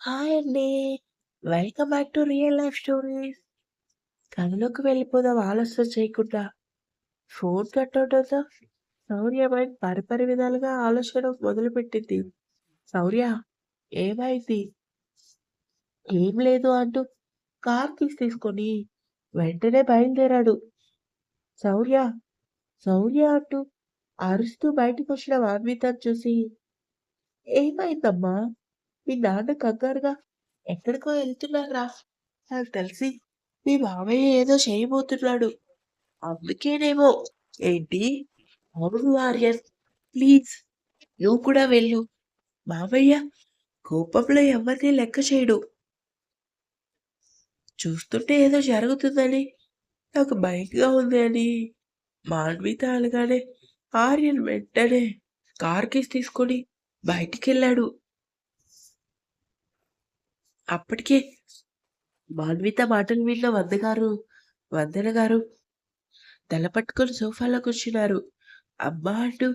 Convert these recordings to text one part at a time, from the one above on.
Hi అండి. Welcome back to real life stories. కథలోకి వెళ్ళిపోదాం ఆలస్యం చేయకుండా. ఫోన్ కట్టవడంతో శౌర్య మైండ్ పరిపరి విధాలుగా ఆలోచన మొదలుపెట్టింది. శౌర్య ఏమైంది? ఏం లేదు అంటూ కార్ తీసి తీసుకొని వెంటనే బయలుదేరాడు. శౌర్య శౌర్య అంటూ అరుస్తూ బయటికొచ్చిన వాన్వితను చూసి ఏమైందమ్మా? మీ నాన్న కంగారుగా ఎక్కడికో వెళ్తున్నారా? నాకు తెలిసి మీ మావయ్య ఏదో చేయబోతున్నాడు. అందుకేనేమో ఏంటి? అవును ఆర్యన్. ప్లీజ్ నువ్వు కూడా వెళ్ళు. మావయ్య కోపంలో ఎవరిని లెక్క చేయడు. చూస్తుంటే ఏదో జరుగుతుందని నాకు భయంగా ఉంది అని మాన్విత అనగానే ఆర్యన్ వెంటనే కార్ కేసు తీసుకొని బయటికి వెళ్ళాడు అప్పటికే మాన్విత మాటలు విన్న వందగారు వందన గారు తల పట్టుకొని సోఫాలో కూర్చున్నారు. అమ్మా అంటూ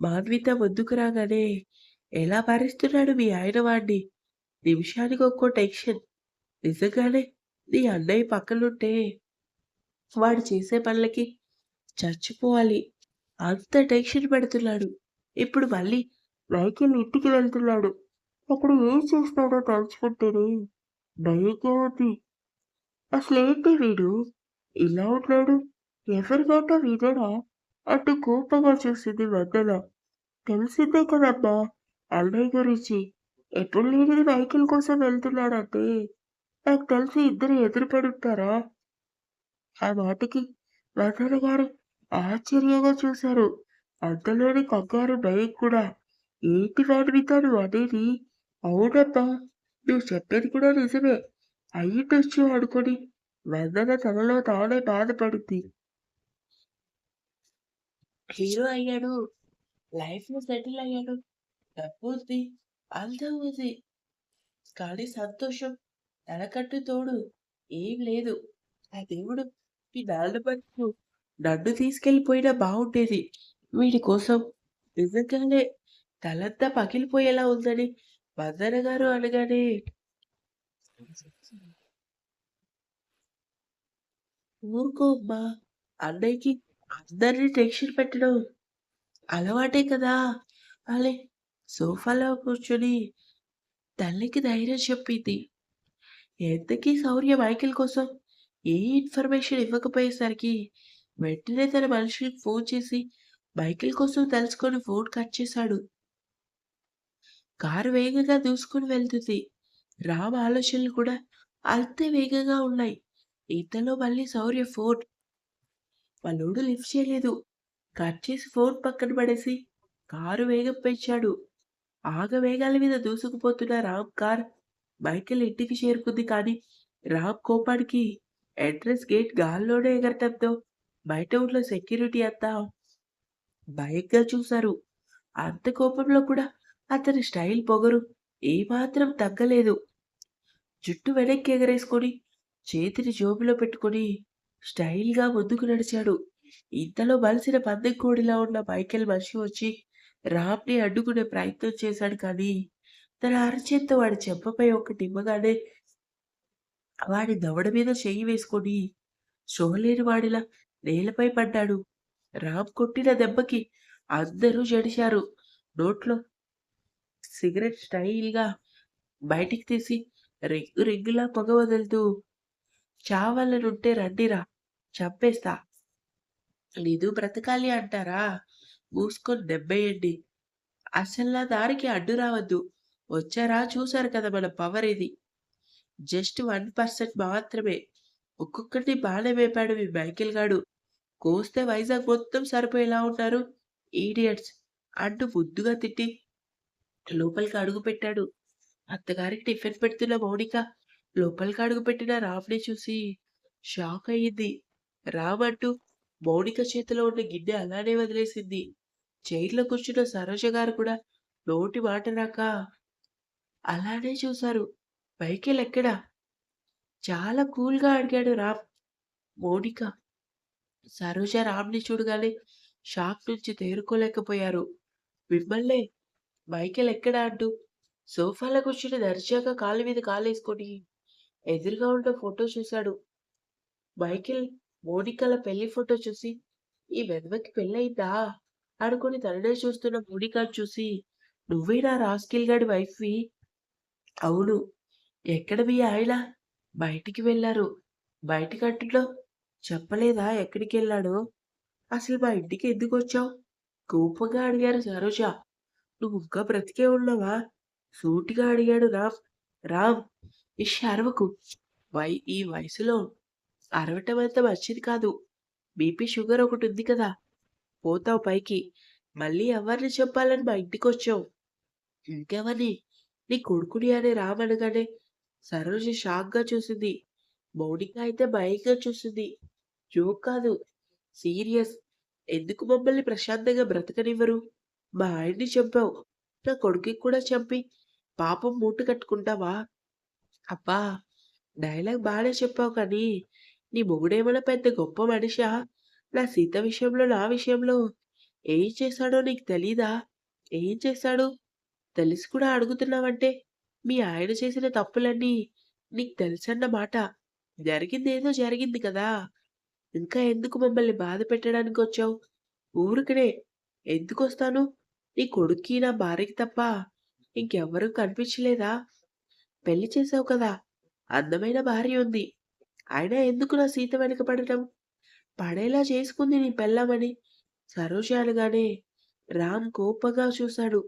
మాన్విత ముందుకు రాగానే ఎలా భరిస్తున్నాడు మీ ఆయన వాడిని? నిమిషానికి ఒక్కో టెన్షన్. నిజంగానే నీ అన్నయ్య పక్కనుంటే వాడు చేసే పనులకి చచ్చిపోవాలి. అంత టెన్షన్ పెడుతున్నాడు. ఇప్పుడు మళ్ళీ రైతులు ఇంటికి వెళ్తున్నాడు. అక్కడ ఏం చేస్తాడో తలుచుకుంటేనే భయంగా ఉంది. అసలేంటి వీడు? ఇలా ఉన్నాడు. ఎవరి మాట వినడా? అంటూ కోపంగా చూసింది వందన. తెలిసిందే కదమ్మా అన్నయ్య గురించి. ఎప్పుడు లేనిది వెహికల్ కోసం వెళ్తున్నాడంటే నాకు తెలిసి ఇద్దరు ఎదురుపడుంటారా? ఆ మాటకి వందన గారు ఆశ్చర్యంగా చూశారు. అంతలోని కంగారు భయం కూడా. ఏంటి వాన్విత నువ్వు అనేది? అవునప్పా నువ్వు చెప్పేది కూడా నిజమే. అయ్యుండొచ్చు అనుకొని వందన తనలో తానే బాధపడింది. హీరో అయ్యాడు. లైఫ్‌లో సెటిల్ అయ్యాడు. డబ్బు ఉంది. అంతా ఉంది. కానీ సంతోషం తలకట్టు తోడు ఏం లేదు. ఆ దేవుడు మీ నాన్న బతుకు నన్ను తీసుకెళ్ళిపోయినా బాగుండేది వీడి కోసం నిజంగానే తలంతా పగిలిపోయేలా ఉందని వందన గారు అనగానే ఊరుకో అమ్మా! అన్నయ్యకి అందరిని టెన్షన్ పెట్టడం అలవాటే కదా! అలే సోఫాలో కూర్చొని తల్లికి ధైర్యం చెప్పింది. ఎంతకీ శౌర్య మైకిల్ కోసం ఏ ఇన్ఫర్మేషన్ ఇవ్వకపోయేసరికి వెంటనే తన మనిషికి ఫోన్ చేసి మైకిల్ కోసం తెలుసుకొని ఫోన్ కట్ చేశాడు. కారు వేగంగా దూసుకుని వెళ్తుంది. రామ్ ఆలోచనలు కూడా అంతే వేగంగా ఉన్నాయి. ఇంతలో మళ్ళీ శౌర్య ఫోన్. వాళ్ళోడు లిఫ్ట్ చేయలేదు. కట్ చేసి ఫోన్ పక్కన పడేసి కారు వేగం పెంచాడు. ఆగవేగాల మీద దూసుకుపోతున్న రామ్ కార్ మైకేల్ ఇంటికి చేరుకుంది కానీ రామ్ కోపానికి ఎంట్రన్స్ గేట్ గాల్లోనే ఎగరటంతో బయట ఊర్లో సెక్యూరిటీ అంతా భయంగా చూశారు. అంత కోపంలో కూడా అతని స్టైల్ పొగరు ఏమాత్రం తగ్గలేదు. జుట్టు వెనక్కి ఎగరేసుకొని చేతిని జోబులో పెట్టుకొని స్టైల్‌గా ముందుకు నడిచాడు. ఇంతలో బలిసిన పందెం కోడిలా ఉన్న మైకేల్ మనిషి వచ్చి రామ్‌ని అడ్డుకునే ప్రయత్నం చేశాడు కానీ తన అరచేత్తో వాడి చెంపపై ఒక నిమ్మగానే వాడి దవడ మీద చెయ్యి వేసుకొని చూడలేని వాడిలా నేలపై పడ్డాడు. రామ్ కొట్టిన దెబ్బకి అందరూ జడిశారు. నోట్లో సిగరెట్ స్టైల్‌గా బయటికి తీసి రింగు రింగులా పొగ వదులుతూ చావాలనుంటే రండిరా చంపేస్తా. నిదు బ్రతకాలి అంటారా? మూసుకొని దెబ్బేయండి. అసలు నా దారికి అడ్డు రావద్దు. వచ్చారా చూశారు కదా మన పవర్ ఇది. జస్ట్ వన్ పర్సెంట్ మాత్రమే. ఒక్కొక్కటి బాగానే వేపాడు మీ మైకిల్ గాడు. కోస్తే వైజాగ్ మొత్తం సరిపోయేలా ఉన్నారు. ఈడియట్స్ అంటూ ముద్దుగా తిట్టి లోపలికి అడుగు పెట్టాడు అత్తగారికి టిఫిన్ పెడుతున్న మౌనిక లోపలికి అడుగు పెట్టిన రామ్‌ని చూసి షాక్ అయ్యింది. రామ్ అంటూ మౌనిక చేతిలో ఉన్న గిన్నె అలానే వదిలేసింది. చైర్‌లో కూర్చున్న సరోజ గారు కూడా నోటి మాట రాక అలానే చూశారు. పైకి ఎక్కడా? చాలా కూల్‌గా అడిగాడు రామ్. మౌనిక, సరోజ రామ్‌ని చూడగానే షాక్ నుంచి తేరుకోలేకపోయారు. మిమ్మల్నే మైకేల్ ఎక్కడా అంటూ సోఫాలో కూర్చుని దర్జాగా కాలు మీద కాలేసుకొని ఎదురుగా ఉన్న ఫోటో చూశాడు. మైకేల్ మోనికల పెళ్ళి ఫోటో చూసి ఈ వెధవకి పెళ్ళయిందా? అనుకుని తననే చూస్తున్న మోనికా చూసి నువ్వేనా రాస్కిల్ గాడి వైఫ్వి? అవును. ఎక్కడ మీ ఆయన? బయటికి వెళ్ళారు. బయటికి అంటున్నావు చెప్పలేదా ఎక్కడికి వెళ్ళాడో అసలు మా ఇంటికి ఎందుకు వచ్చావు కోపంగా అడిగారు సరోజ. నువ్వు ఇంకా బ్రతికే ఉన్నావా? సూటిగా అడిగాడు రామ్. రామ్ ఇష్ అరవకు వై ఈ వయసులో అరవటం అంత మంచిది కాదు. బీపీ షుగర్ ఒకటి ఉంది కదా. పోతావు పైకి. మళ్ళీ ఎవరిని చెప్పాలని మా ఇంటికి వచ్చావు ఇంకెవరిని? నీ కొడుకుని అని రామ్ అనగానే సరోజ షాక్గా చూసింది. మౌనిక అయితే భయంగా చూసింది. జోక్ కాదు. సీరియస్. ఎందుకు మమ్మల్ని ప్రశాంతంగా బ్రతకనివ్వరు? మా ఆయన్ని చంపావు. నా కొడుకుకి కూడా చంపి. పాపం మూట కట్టుకుంటావా? అబ్బా డైలాగ్ బాగానే చెప్పావు కానీ నీ మొగుడేమైనా పెద్ద గొప్ప మనిషా? నా సీత విషయంలో నా విషయంలో ఏం చేశాడో నీకు తెలీదా? ఏం చేశాడు? తెలిసి కూడా అడుగుతున్నావంటే మీ ఆయన చేసిన తప్పులన్నీ నీకు తెలుసన్నమాట. మాట జరిగిందేదో జరిగింది కదా. ఇంకా ఎందుకు మమ్మల్ని బాధ పెట్టడానికి వచ్చావు ఊరికనే ఎందుకు వస్తాను నీ కొడుక్కి నా భార్యకి తప్ప ఇంకెవ్వరూ కనిపించలేదా? పెళ్ళి చేసావు కదా అందమైన భార్య ఉంది. అయినా ఎందుకు నా సీత వెనక పడటం పడేలా చేసుకుంది నీ పెళ్ళామని. సరోజ అనగానే రామ్ కోపంగా చూశాడు.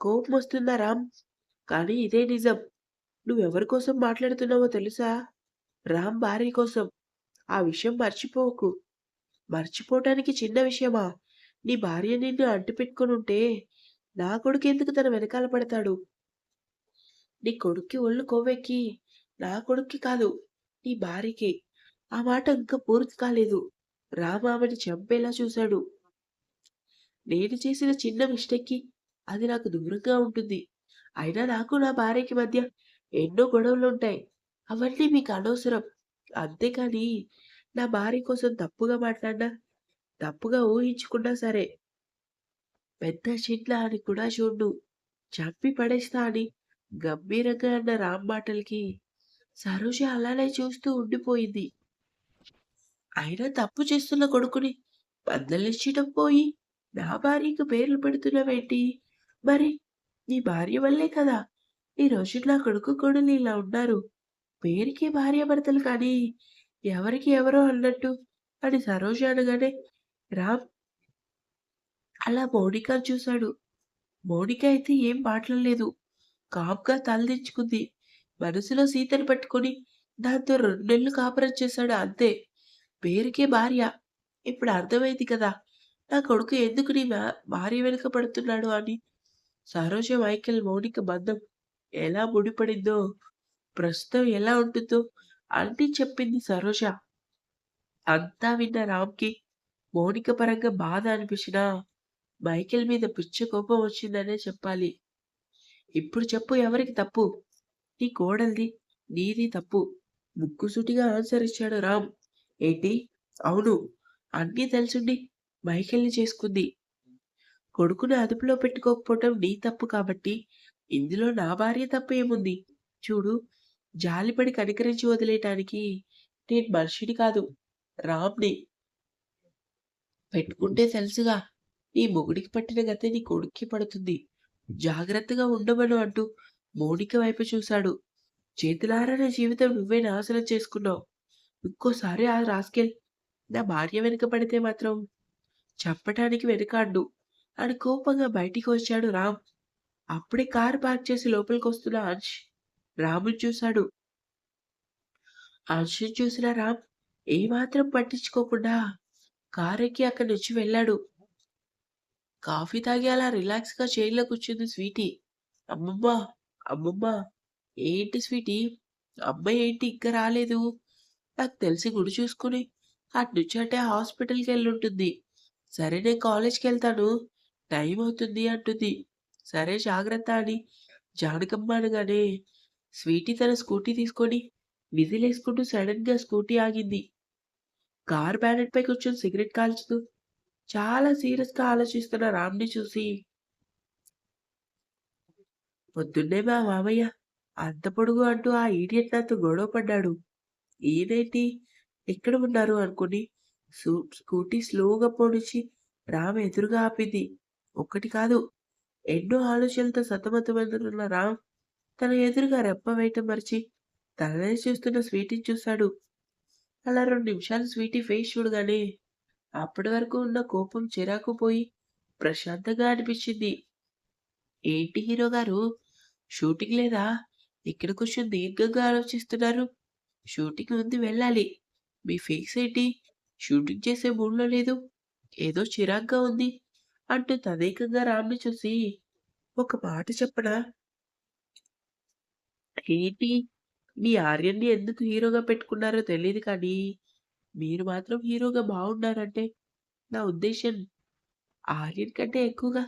కోపం వస్తుందా రామ్? కానీ ఇదే నిజం. నువ్వెవరి కోసం మాట్లాడుతున్నావో తెలుసా? రామ్ భార్య కోసం. ఆ విషయం మర్చిపోకు. మర్చిపోవటానికి చిన్న విషయమా? నీ భార్య నిన్ను అంటిపెట్టుకుని ఉంటే నా కొడుకు ఎందుకు తన వెనకాల పడతాడు? నీ కొడుక్కి ఒళ్ళు కొవ్వెక్కి నా కొడుక్కి కాదు నీ భార్యకి. ఆ మాట ఇంకా పూర్తి కాలేదు. రామామని చంపేలా చూశాడు. నేను చేసిన చిన్న మిస్టేక్కి అది నాకు దూరంగా ఉంటుంది. అయినా నాకు నా భార్యకి మధ్య ఎన్నో గొడవలు ఉంటాయి. అవన్నీ మీకు అనవసరం. అంతేకాని నా భార్య కోసం తప్పుగా మాట్లాడినా తప్పుగా ఊహించుకున్నా సరే పెద్ద చిట్ల అని కూడా చూడు చంపి పడేస్తా అని గంభీరంగా అన్న రామ్ మాటలకి సరోజ అలానే చూస్తూ ఉండిపోయింది. అయినా తప్పు చేస్తున్న కొడుకుని బద్దలిచ్చడం పోయి నా భార్యకు పేర్లు పెడుతున్నావేంటి? మరి నీ భార్య వల్లే కదా ఈ రోజు నా కొడుకు కొడులు ఇలా ఉన్నారు. పేరుకి భార్య భర్తలు కానీ ఎవరికి ఎవరో అన్నట్టు అని సరోజ అనగానే రామ్? అలా మౌనిక చూశాడు. మౌనిక అయితే ఏం మాట్లాడలేదు కామ్గా తలదించుకుంది మనసులో సీతను పట్టుకొని దాంతో రెండు నెలలు కాపురం చేశాడు అంతే. పేరుకే భార్య. ఇప్పుడు అర్థమైంది కదా నా కొడుకు ఎందుకు నీ భార్య వెనుక పడుతున్నాడు అని. సరోజ మైకేల్ మౌనిక బంధం ఎలా ముడిపడిందో ప్రస్తుతం ఎలా ఉంటుందో అన్నీ చెప్పింది సరోజ. అంతా విన్న రామ్కి మౌనిక పరంగా బాధ అనిపించినా మైకేల్ మీద పిచ్చ కోపం వచ్చిందనే చెప్పాలి. ఇప్పుడు చెప్పు ఎవరికి తప్పు? నీ కోడలిది నీది తప్పు. ముక్కుసూటిగా ఆన్సర్ ఇచ్చాడు రామ్. ఏంటి? అవును అన్నీ తెలుసుండి మైకేల్ని చేసుకుంది. కొడుకుని అదుపులో పెట్టుకోకపోవటం నీ తప్పు కాబట్టి ఇందులో నా భార్య తప్పు ఏముంది? చూడు జాలిపడి కనికరించి వదిలేయటానికి నేను మనిషిని కాదు రామ్ని. పెట్టుకుంటే తెలుసుగా. నీ మొగుడికి పట్టిన గతి నీ కొడుక్కి పడుతుంది. జాగ్రత్తగా ఉండమను అంటూ మౌనిక వైపు చూశాడు. చేతులారా నా జీవితం నువ్వే నాశనం చేసుకున్నావు. ఇంకోసారి ఆ రాస్కెల్ నా భార్య వెనుక పడితే మాత్రం చెప్పటానికి వెనుకాడ్డు అని కోపంగా బయటికి వచ్చాడు రామ్. అప్పుడే కారు పార్క్ చేసి లోపలికి వస్తున్న అంశ్ రాముని చూశాడు. అంశుని చూసిన రామ్ ఏమాత్రం పట్టించుకోకుండా కారెక్కి అక్కడి నుంచి వెళ్ళాడు. కాఫీ తాగి అలా రిలాక్స్గా చైర్లో కూర్చుంది స్వీటీ. అమ్మమ్మ అమ్మమ్మ ఏంటి స్వీటీ? అమ్మాయి ఏంటి ఇంకా రాలేదు? నాకు తెలిసి గుడి చూసుకుని అటు నుంచి అంటే హాస్పిటల్కి వెళ్ళుంటుంది. సరే నేను కాలేజ్కి వెళ్తాను. టైం అవుతుంది అంటుంది. సరే జాగ్రత్త అని జానకమ్మ అనగానే స్వీటీ తన స్కూటీ తీసుకొని విజిలేసుకుంటూ సడన్గా స్కూటీ ఆగింది. కార్ బ్యానెట్ పై కూర్చొని సిగరెట్ కాల్చుతూ చాలా సీరియస్గా ఆలోచిస్తున్న రామ్ని చూసి పొద్దున్నే మా మామయ్య అంత పొడుగు అంటూ ఆ ఈడియట్ నాతో గొడవ పడ్డాడు. ఈయనేంటి ఎక్కడ ఉన్నారు అనుకుని స్కూటీ స్లోగా పోనిచ్చి రామ్ ఎదురుగా ఆపింది. ఒక్కటి కాదు ఎన్నో ఆలోచనలతో సతమతమవుతున్న రామ్ తన ఎదురుగా రెప్ప వేయటం మరిచి తననే చూస్తున్న స్వీట్ని చూశాడు. అలా రెండు నిమిషాలు స్వీటీ ఫేస్ చూడగానే అప్పటి వరకు ఉన్న కోపం చిరాకు పోయి ప్రశాంతంగా అనిపించింది. ఏంటి హీరో గారు షూటింగ్ లేదా? ఇక్కడ కూర్చొని దీర్ఘంగా ఆలోచిస్తున్నారు. షూటింగ్ ఉంది వెళ్ళాలి. మీ ఫేస్ ఏంటి షూటింగ్ చేసే మూడ్‌లో లేదు. ఏదో చిరాగ్గా ఉంది అంటూ తదేకంగా రామ్‌ని చూసి ఒక మాట చెప్పనా? ఏంటి మీ ఆర్యన్‌ని ఎందుకు హీరోగా పెట్టుకున్నారో తెలియదు కానీ, మీరు మాత్రం హీరోగా బాగున్నారంటే నా ఉద్దేశం ఆర్యన్ కంటే ఎక్కువగా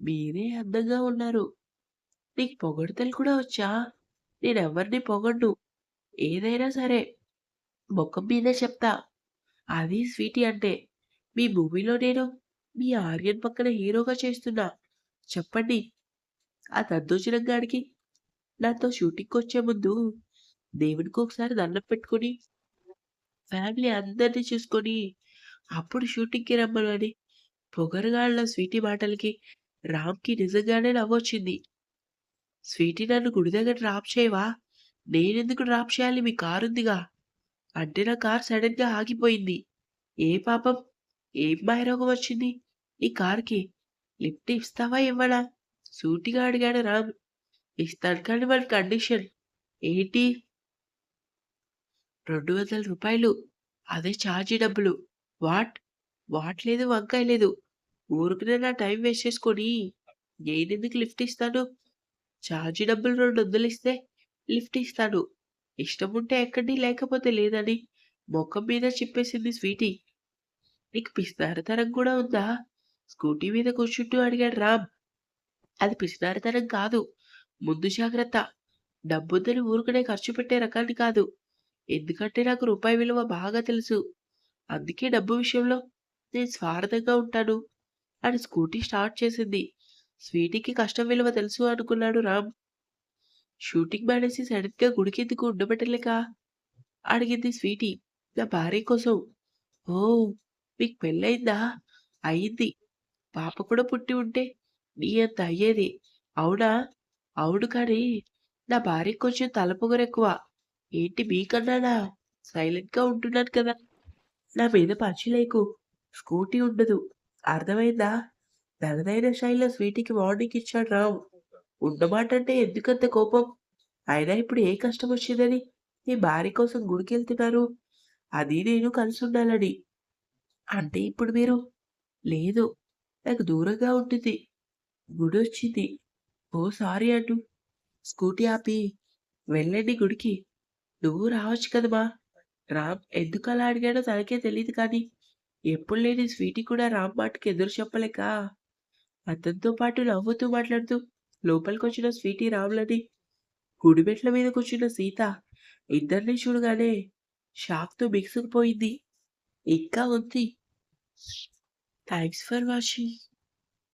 మీరే అందంగా ఉన్నారు. నీకు పొగడుతలు కూడా వచ్చా? నేను ఎవరిని పొగడ్డు ఏదైనా సరే మొఖం మీదే చెప్తా. అది స్వీటీ అంటే. మీ మూవీలో నేను మీ ఆర్యన్ పక్కన హీరోగా చేస్తున్నా. చెప్పండి. ఆ దద్దోజనం గాడికి నాతో షూటింగ్‌కొచ్చే ముందు దేవుడికి ఒకసారి దండం పెట్టుకొని, ఫ్యామిలీ అందరిని చూసుకొని అప్పుడు షూటింగ్‌కి రమ్మనని పొగరుగాళ్ళ స్వీటీ మాటలకి రామ్‌కి నిజంగానే నవ్వొచ్చింది. స్వీటీ నన్ను గుడి దగ్గర డ్రాప్ చేయవా? నేనెందుకు డ్రాప్ చేయాలి మీ కారుందిగా. అంటే నా కారు సడెన్‌గా ఆగిపోయింది. ఏ పాపం? ఏం మాయరోగం వచ్చింది నీ కారుకి? లిఫ్ట్ ఇస్తావా ఇవ్వడా సూటిగా అడిగాడు రామ్. ఇస్తాను కానీ వన్ కండిషన్. ఏంటి? రెండు వందల రూపాయలు అదే ఛార్జీ డబ్బులు. వాట్? వాట్ లేదు వంకాయ లేదు. ఊరికనే నా టైం వేస్ట్ చేసుకొని నేనెందుకు లిఫ్ట్ ఇస్తాను? ఛార్జీ డబ్బులు 200 ఇస్తే లిఫ్ట్ ఇస్తాను. ఇష్టం ఉంటే ఎక్కడి లేకపోతే లేదని మొఖం మీద చెప్పేసింది స్వీటీ. నీకు పిసినారితనం కూడా ఉందా? స్కూటీ మీద కూర్చుంటూ అడిగాడు రామ్. అది పిసినారితనం కాదు. ముందు జాగ్రత్త. డబ్బుందని ఊరుకునే ఖర్చు పెట్టే రకాన్ని కాదు. ఎందుకంటే నాకు రూపాయి విలువ బాగా తెలుసు. అందుకే డబ్బు విషయంలో నేను స్వార్థంగా ఉంటాను అని స్కూటీ స్టార్ట్ చేసింది. స్వీటీకి కష్టం విలువ తెలుసు అనుకున్నాడు రామ్. షూటింగ్ మానేసి సడన్గా గుడికెందుకు ఉండబట్టలేక? అడిగింది స్వీటీ నా భార్య కోసం. ఓ మీకు పెళ్ళయిందా అయింది. పాప కూడా పుట్టి ఉంటే నీ అంత అయ్యేది. అవునా? అవును కానీ నా భార్య కొంచెం తలపొగరెక్కువ. ఏంటి మీకన్నానా? సైలెంట్‌గా ఉంటున్నాను కదా! నా మీద పంచ్ లేకు. స్కూటీ ఉండదు. అర్థమైందా? తనదైన శైలిలో స్వీటీకి వార్నింగ్ ఇచ్చాడు రావు ఉండమాట అంటే ఎందుకంత కోపం? అయినా ఇప్పుడు ఏ కష్టం వచ్చిందని మీ భార్య కోసం గుడికెళ్తున్నారు? అది నేను కలిసి ఉండాలని అంటే ఇప్పుడు మీరు లేదు. నాకు దూరంగా ఉంటుంది. గుడి వచ్చింది ఓ సారీ అంటూ స్కూటీ ఆపి వెళ్ళండి గుడికి. నువ్వు రావచ్చు కదమ్మా! రామ్ ఎందుకు అలా అడిగాడో తనకే తెలియదు కానీ, ఎప్పుడు లేని స్వీటీ కూడా రామ్ మాటకి ఎదురు చెప్పలేక అతనితో పాటు నవ్వుతూ మాట్లాడుతూ లోపలికి వచ్చిన స్వీటీ రామ్‌లని, గుడిమెట్ల మీద కూర్చున్న సీత ఇద్దరిని చూడగానే షాక్‌తో బిగుసుకుపోయింది. ఇంకా ఉంది. Thanks for watching.